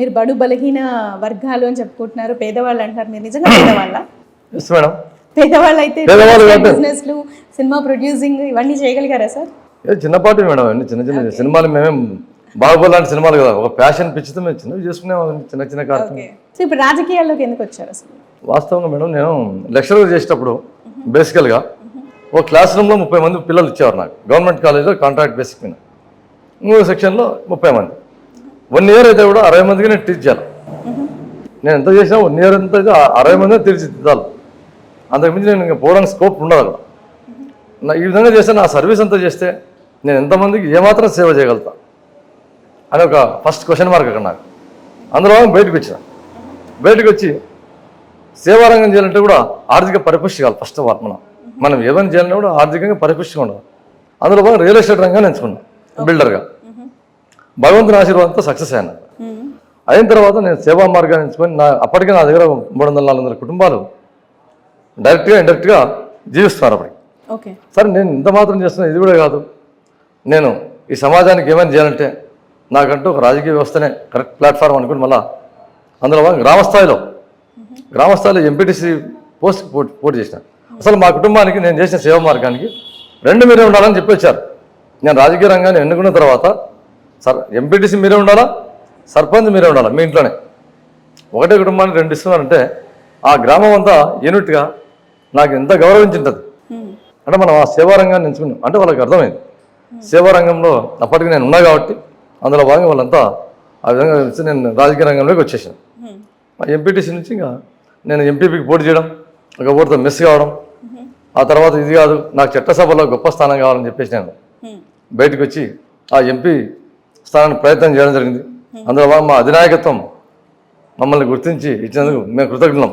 మీరు బడు బలహీన వర్గాలు అని చెప్పుకుంటున్నారు. పేదవాళ్ళు అంటారు. మీరు నిజంగా పేదవాళ్ళ? మేడం పేదవాళ్ళు అయితే. బిజినెస్లు సినిమా ప్రొడ్యూసింగ్ ఇవన్నీ చేయగలిగారా సార్ చిన్నపాటి మేడం అన్ని చిన్న చిన్న సినిమాలు మేమేం బాహుబలి లాంటి సినిమాలు కదా. ఒక ప్యాషన్ పిచ్చితో మేము చిన్నవి చేసుకునేవాళ్ళం. చిన్న చిన్న కార్యక్రమం ఇప్పుడు రాజకీయాల్లోకి ఎందుకు వచ్చారు అసలు వాస్తవంగా మేడం నేను లెక్చరర్ చేసేటప్పుడు బేసికల్గా ఒక క్లాస్ రూమ్లో ముప్పై మంది పిల్లలు ఇచ్చేవారు నాకు. గవర్నమెంట్ కాలేజ్లో కాంట్రాక్ట్ బేసిక్ మీద. ఇంకో సెక్షన్లో ముప్పై మంది. వన్ ఇయర్ అయితే కూడా అరవై మందికి నేను టీచ్ చేయాలి. నేను ఎంత చేసినా వన్ ఇయర్ ఎంత అయితే ఆ అరవై మంది తీర్చిదిద్దాలి అంతకుమించి నేను ఇంకా పోవడానికి స్కోప్ ఉండదు అక్కడ. నా ఈ విధంగా చేస్తే నా సర్వీస్ అంతా చేస్తే నేను ఎంతమందికి ఏమాత్రం సేవ చేయగలుగుతా? అని ఒక ఫస్ట్ క్వశ్చన్ మార్క్ అక్కడ నాకు. అందులో బయటకు వచ్చిన బయటకు వచ్చి సేవారంగం చేయాలంటే కూడా ఆర్థిక పరిపుష్టి కావాలి ఫస్ట్ ఆఫ్ ఆల్ మనం. మనం ఏమైనా చేయాలంటే కూడా ఆర్థికంగా పరిపుష్టిగా ఉండాలి. అందులో భాగంగా రియల్ ఎస్టేట్ రంగాన్ని ఎంచుకున్నాను బిల్డర్గా భగవంతుని ఆశీర్వాదంతో సక్సెస్ అయ్యాను అయిన తర్వాత నేను సేవా మార్గాన్ని ఎంచుకొని నా అప్పటికే నా దగ్గర మూడు వందల నాలుగు వందల కుటుంబాలు డైరెక్ట్గా ఇండైరెక్ట్గా జీవిస్తున్నారు అప్పటికి. ఓకే. సరే నేను ఇంత మాత్రం చేస్తున్నా ఇది కూడా కాదు. నేను ఈ సమాజానికి ఏమైనా చేయాలంటే నాకంటూ ఒక రాజకీయ వ్యవస్థనే కరెక్ట్ ప్లాట్ఫామ్ అనుకుని మళ్ళా అందులో భాగంగా గ్రామ స్థాయిలో గ్రామ స్థాయిలో ఎంపీటీసీ పోస్ట్ పోటీ పోటీ చేసిన. అసలు మా కుటుంబానికి నేను చేసిన సేవ మార్గానికి రెండు మీరే ఉండాలని చెప్పి వచ్చారు. నేను రాజకీయ రంగాన్ని ఎన్నుకున్న తర్వాత సర్ ఎంపీటీసీ మీరే ఉండాలా? సర్పంచ్ మీరే ఉండాలా మీ ఇంట్లోనే? ఒకటే కుటుంబానికి రెండు ఇస్తున్నారంటే ఆ గ్రామం అంతా యూనిట్గా నాకు ఎంత గౌరవించింటుంది. అంటే మనం ఆ సేవారంగాన్ని ఎంచుకున్నాం. అంటే వాళ్ళకి అర్థమైంది. సేవా రంగంలో అప్పటికి నేను ఉన్నా కాబట్టి అందులో భాగంగా వాళ్ళంతా ఆ విధంగా నేను రాజకీయ రంగంలోకి వచ్చేసాను. ఎంపీటీసీ నుంచి ఇంకా నేను ఎంపీపీకి పోటీ చేయడం ఒక ఓటుతో మిస్ కావడం ఆ తర్వాత ఇది కాదు నాకు చట్టసభలో గొప్ప స్థానం కావాలని చెప్పేసి నేను బయటకు వచ్చి ఆ ఎంపీ స్థానానికి ప్రయత్నం చేయడం జరిగింది. అందులో మా అధినాయకత్వం మమ్మల్ని గుర్తించి ఇచ్చినందుకు మేము కృతజ్ఞులం.